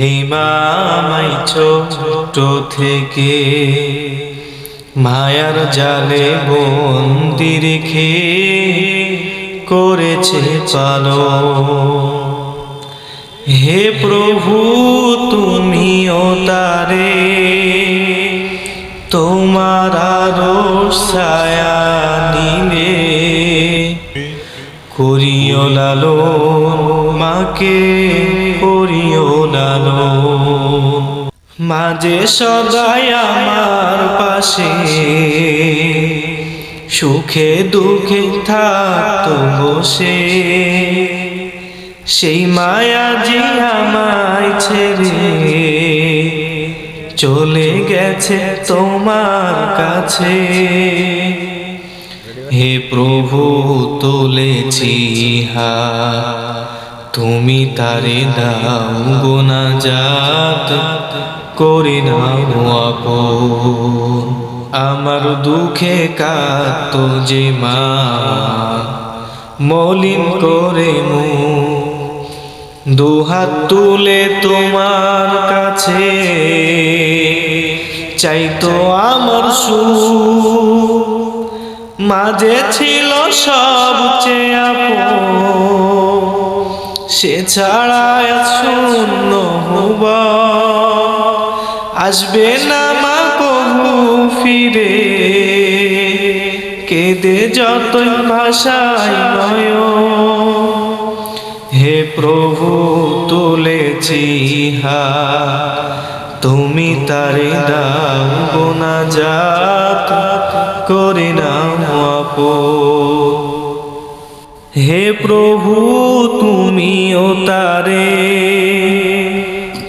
এই মামাই ছোট থেকে মায়ার জালে বন্দি রেখে করেছে পালো হে প্রভু, তুমিও তারে, তোমার আরও ছায়া নিলে করিও লালো মাকে, করিও লালো মাঝে সদাই আমার পাশে। সুখে দুঃখে থাকতো বসে। সেই মায়া জি আমায় ছেড়ে চলে গেছে তোমার কাছে। হে প্রভু, তুলেছি হা তুমি তারে দাও গোনা জাত করে নাও আপন। আমার দুঃখে কাত যে মা, মলিন করে মু। দুহাত তুলে তোমার কাছে চাইতো আমার সু মাঝে ছিল সবচেয়ে আপন। সে ছাড়া শূন্য হব। আসবে না মা, কবু ফিরে। কেঁদে যত ভাষায় নয় হে প্রভু তুলেছি হা তুমি তারে দাও গোনা জাত করে নাও আপন। হে প্রভু, তুমিও তারে।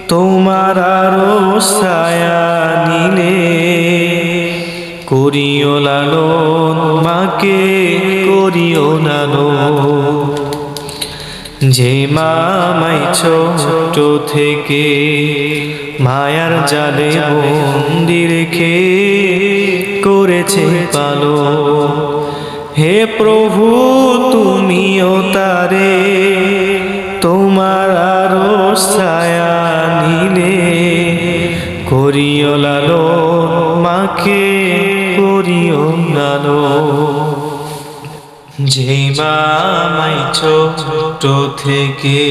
তোমার আরও ছায়া নিলে। করিও লালন, মাকে করিও লালন। যে মামাই ছোট থেকে মায়ার জালে বন্দি রেখে করেছে পালো হে প্রভু, তুমিও তারে তোমার আরও ছায়া নিলে। করিও লালো মাকে, করিও লালো যে মামাই ছোট থেকে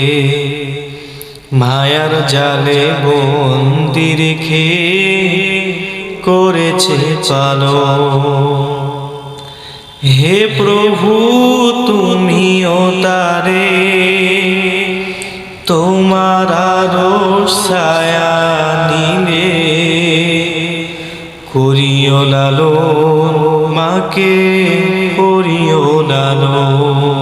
মায়ার জালে বন্দি রেখে করেছে পালো হে প্রভু তুমিও তারে। তোমার আরও ছায়া নিলে করিও লালো মাকে করিও লালো